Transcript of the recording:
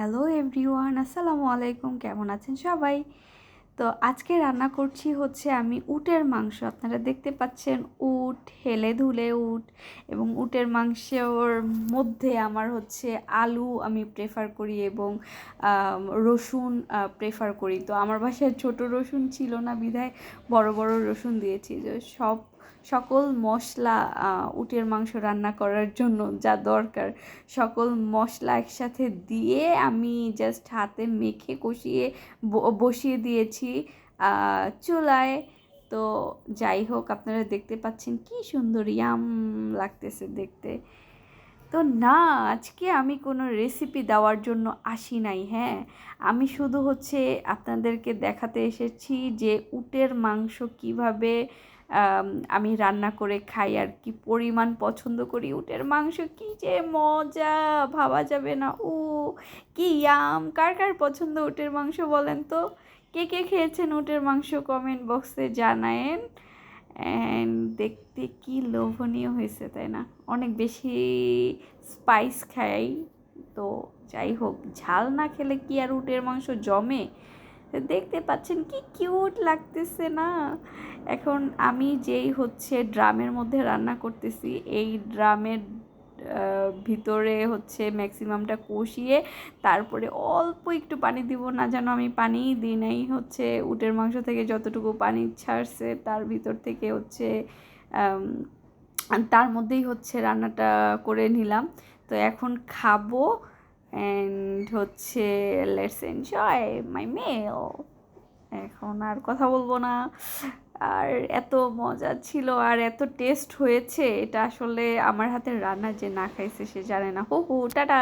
Hello everyone, আসসালামু আলাইকুম, কেমন আছেন সবাই? তো আজকে রান্না করছি হচ্ছে আমি উটের মাংস। আপনারা দেখতে পাচ্ছেন উট, হেলে ধুলে উট এবং উটের মাংসর মধ্যে আমার হচ্ছে আলু আমি প্রেফার করি এবং রসুন প্রেফার করি। তো আমার বাসায় ছোট রসুন ছিল না বিধায় বড় বড় রসুন দিয়েছি। যে সব সকল মশলা উটের মাংস রান্না করার জন্য যা দরকার, সকল মশলা একসাথে দিয়ে আমি জাস্ট হাতে মেখে কষিয়ে বসিয়ে দিয়েছি চুলায়। তো যাই হোক, আপনারা দেখতে পাচ্ছেন কি সুন্দর ইয়াম লাগতেছে দেখতে। তো না, আজকে আমি কোনো রেসিপি দেওয়ার জন্য আসি নাই হ্যাঁ। আমি শুধু হচ্ছে আপনাদেরকে দেখাতে এসেছি যে উটের মাংস কীভাবে আম, রান্না করে খাই আর কি পরিমাণ পছন্দ করি। উটের মাংস কি যে মজা ভাবা যাবে না। ও কি ইয়াম কার কার পছন্দ উটের মাংস বলেন তো? কে কে খেয়েছেন উটের মাংস? কমেন্ট বক্সে জানায়েন। অ্যান্ড দেখতে কি লোভনীয় হয়েছে তাই না? অনেক বেশি স্পাইস খাই। তো যাই হোক ঝাল না খেলে কি আর উটের মাংস জমে? দেখতে পাচ্ছেন কি কিউট লাগতেছে না? এখন আমি যেই হচ্ছে ড্রামের মধ্যে রান্না করতেছি, এই ড্রামের ভিতরে হচ্ছে ম্যাক্সিমামটা কষিয়ে তারপরে অল্প একটু পানি দিব, না যেন আমি পানিই দিই নাই। হচ্ছে উটের মাংস থেকে যতটুকু পানি ছাড়ছে তার ভিতর থেকে হচ্ছে তার মধ্যেই হচ্ছে রান্নাটা করে নিলাম। তো এখন খাব অ্যান্ড হচ্ছে লেটস এনজয় মাই মেল এখন আর কথা বলব না। আর এত মজা ছিল আর এত টেস্ট হয়েছে, এটা আসলে আমার হাতের রান্না যে না খাইছে সে জানে না। হু হু টাটা!